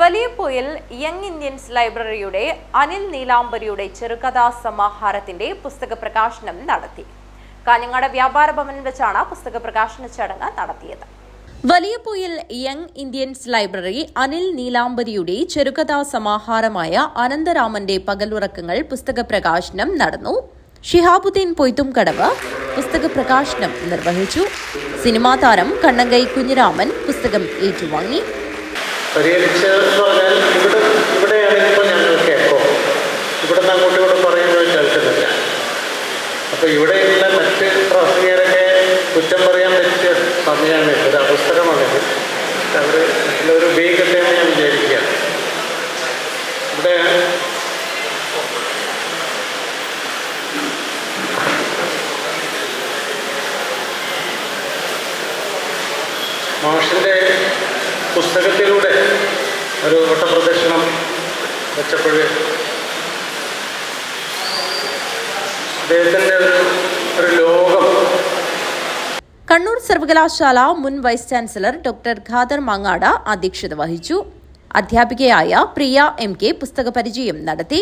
Valiyapoyil young Indians ലൈബ്രറിയുടെ അനിൽ നീലാംബരിയുടെ ചെറുകഥാ സമാഹാരത്തിന്റെ പുസ്തക പ്രകാശനം നടത്തി. കാഞ്ഞങ്ങാട് വ്യാപാര ഭവനിൽ വെച്ചാണ് പുസ്തക പ്രകാശന ചടങ്ങ് നടത്തിയത്. Valiyapoyil young Indians library Anil നീലാംബരിയുടെ ചെറുകഥാ സമാഹാരമായ അനന്തരാമന്റെ പകലുറക്കങ്ങൾ പുസ്തക പ്രകാശനം നടന്നു. ഷിഹാബുദ്ദീൻ പൊയ്ത്തുംകടവ് പുസ്തക പ്രകാശനം നിർവഹിച്ചു. സിനിമാ താരം കണ്ണങ്കൈ കുഞ്ഞിരാമൻ പുസ്തകം ഏറ്റുവാങ്ങി. പരിഹരിച്ച് എന്ന് പറഞ്ഞാൽ ഇവിടെ ഇവിടെയാണ് ഇപ്പോൾ ഞങ്ങൾക്ക് എക്കോ. നിന്ന് അങ്ങോട്ടും ഇവിടെ പറയുന്നത് കേൾക്കുന്നില്ല. അപ്പോൾ ഇവിടെയുള്ള മറ്റ് പ്രാസംഗികരൊക്കെ കുറ്റം പറയാൻ പറ്റിയ സമയമാണ് ഒരു പുസ്തകമാണിത് അവർ എല്ലാവരും ഉപയോഗിക്കട്ടെ എന്ന് ഞാൻ വിചാരിക്കുകയാണ് ഇവിടെ മാഷിന്റെ പുസ്തകത്തിലൂടെ ഒരു വട്ടപ്രദക്ഷിണം വെച്ചപ്പോൾ അദ്ദേഹത്തിന്റെ ഒരു ലോകം കണ്ണൂർ സർവകലാശാല മുൻ vice chancellor doctor Khader Mangad അധ്യക്ഷത വഹിച്ചു. അധ്യാപികയായ പ്രിയ എം കെ പുസ്തക പരിചയം നടത്തി.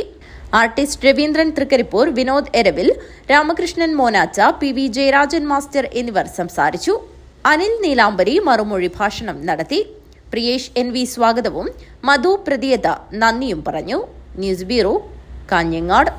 Artist Raveendran Trikaripur Vinod Eravil Ramakrishnan Monacha P V Jayarajan master എന്നിവർ സംസാരിച്ചു. അനിൽ നീലാംബരി മറുമൊഴി ഭാഷണം നടത്തി. പ്രിയേഷ് എൻ വി സ്വാഗതവും മധു പ്രതിയത നന്ദിയും പറഞ്ഞു. News bureau Kanhangad.